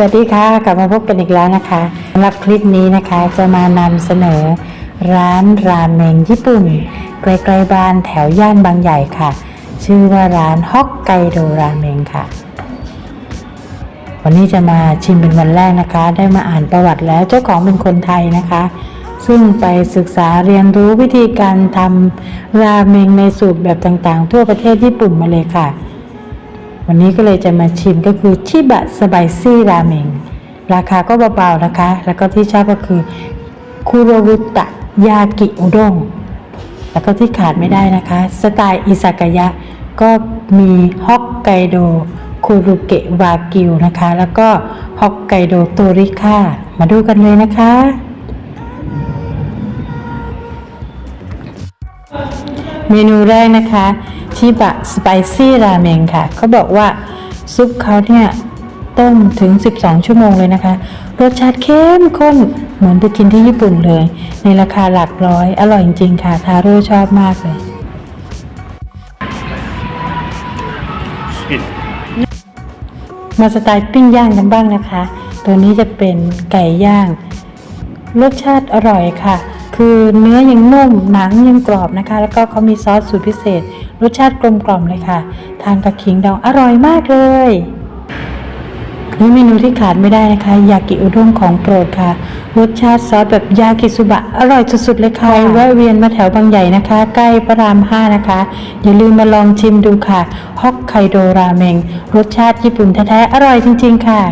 สวัสดีค่ะ กลับมาพบกันอีกแล้วนะคะสำหรับคลิปนี้นะคะจะมานำเสนอ ร้านราเมงญี่ปุ่นไกลๆบ้านแถวย่านบางใหญ่ค่ะ ชื่อว่าร้านฮอกไกโดราเมงค่ะ วันนี้จะมาชิมเป็นวันแรกนะคะ ได้มาอ่านประวัติแล้วเจ้าของเป็นคนไทยนะคะ ซึ่งไปศึกษาเรียนรู้วิธีการทำราเมงในสูตรแบบต่างๆ ทั่วประเทศญี่ปุ่นมาเลยค่ะ วันนี้ก็เลยจะมาชิมก็คือชิบะสไปซี่ราเมงราคาก็เบาๆนะคะ แล้วก็ที่ชอบก็คือคุโรบุตะยากิอุด้งแล้วก็ที่ขาดไม่ได้นะคะ สไตล์อิซากายะก็มีฮอกไกโดคูรุเกะวากิวนะคะ แล้วก็ฮอกไกโดโตริค่ามาดูกันเลยนะคะ เมนูแรกนะคะชิบะสไปซี่ราเมงค่ะ เขาบอกว่าซุปเขาเนี่ยต้มถึง 12 ชั่วโมงเลยนะคะ รสชาติเข้มข้นเหมือนไปกินที่ญี่ปุ่นเลย ในราคาหลักร้อย อร่อยจริงๆค่ะ ทาโร่ชอบมากเลย มาสไตล์ปิ้งย่างกันบ้างนะคะ ตัวนี้จะเป็นไก่ย่าง รสชาติอร่อยค่ะ คือเนื้อยังนุ่มหนังยังกรอบนะคะ แล้วก็เขามีซอสสูตรพิเศษ รสชาติกลมกล่อมเลยค่ะ ทานกับขิงดองอร่อยมากเลยนี่เมนูที่ขาดไม่ได้นะคะ ยากิอุด้งของโปรดค่ะ รสชาติซอสแบบยากิสุบะ อร่อยสุดๆเลยค่ะแวะเวียนมาแถวบางใหญ่นะคะ ใกล้พระรามห้านะคะ อย่าลืมมาลองชิมดูค่ะฮอกไกโดราเมง รสชาติญี่ปุ่นแท้ๆ อร่อยจริงๆค่ะ